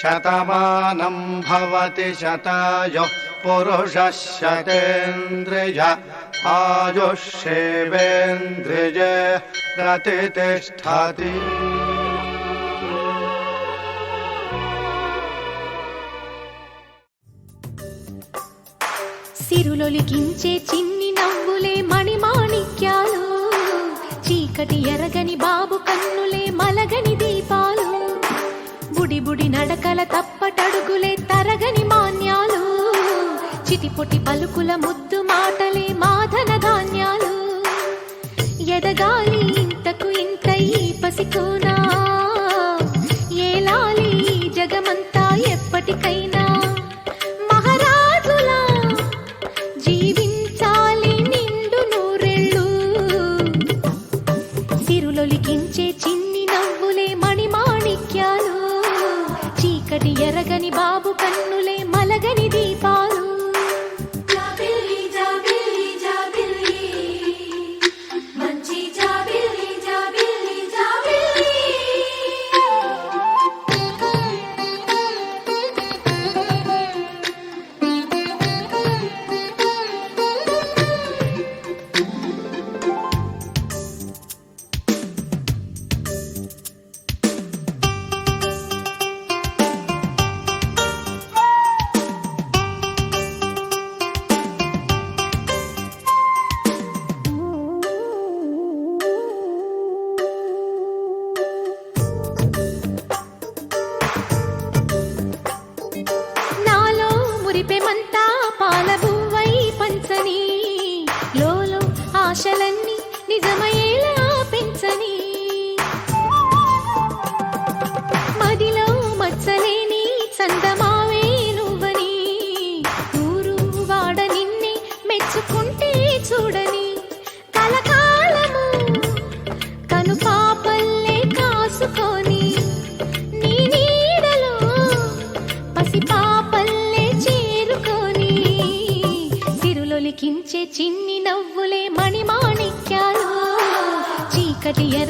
శతమానం భవతి शतायुः पुरुषः शतेन्द्रिय आयुष्येवेन्द्रिये प्रतिष्ठति సిరులొలికించే చిన్ని నవ్వులే మణిమాణిక్యాలు చీకటి ఎరగని బాబు కన్నులే మలగని దీపాలు గుడి నడకల తప్పటడుగులే తరగని మాన్యాలు. చిటిపొటి పలుకుల ముద్దు మాటలే మాధన ధాన్యాలు. ఎదగాలి బాబు కన్నులే మలగని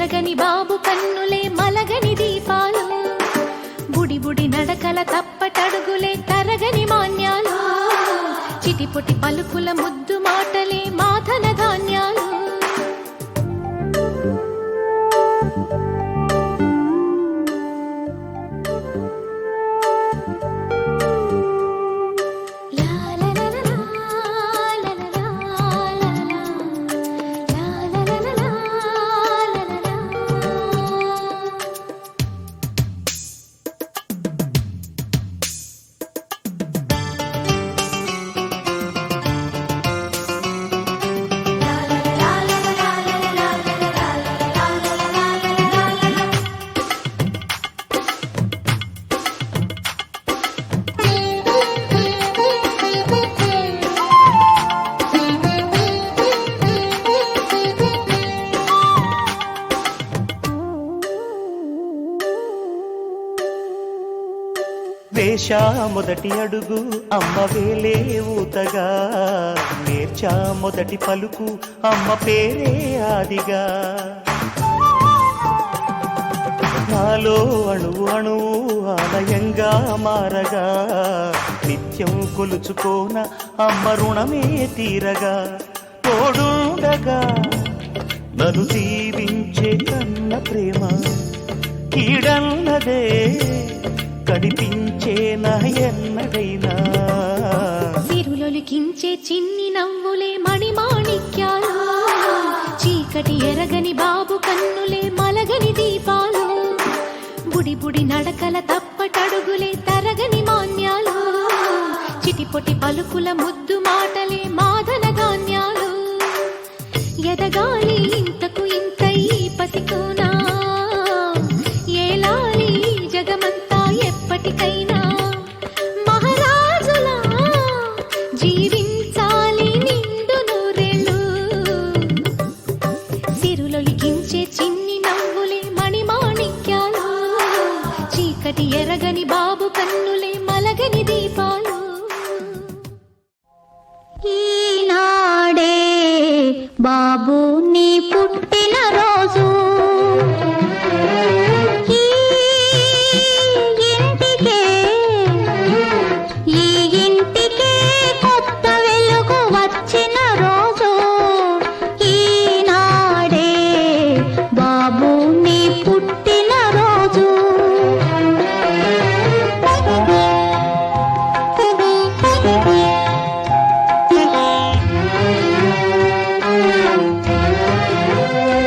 చీకటి బాబు కన్నులే మలగని దీపాలు. బుడి బుడి నడకల తప్పటడుగులే తరగని మాన్యాలు. చిటిపొటి పలుకుల ముద్దు మాట వేషా మొదటి అడుగు అమ్మ వేలే ఊతగా. నేర్చా మొదటి పలుకు అమ్మ పేరే ఆదిగా. నాలో అణువు అణువు ఆలయంగా మారగా. నిత్యం కొలుచుకోన అమ్మ రుణమే తీరగా. తోడుండగా నన్ను జీవించే కన్న ప్రేమ కీడన్నదే. కనిపించే ఎన్నడైనా. సిరులొలికించే చిన్ని నవ్వులే మణిమాణిక్యాలు. చీకటి ఎరగని బాబు కన్నులే మలగని దీపాలు. బుడి బుడి నడకల తప్పటడుగులే తరగని మాన్యాలు. చిటిపొటి పలుకుల ముద్దు మాటలే మాదన ధాన్యాలు. ఎదగాలి ఒకటి ఎరగని బాబు కన్నులే మలగని దీపాలు. ఈనాడే బాబు నీ పుట్టిన రోజు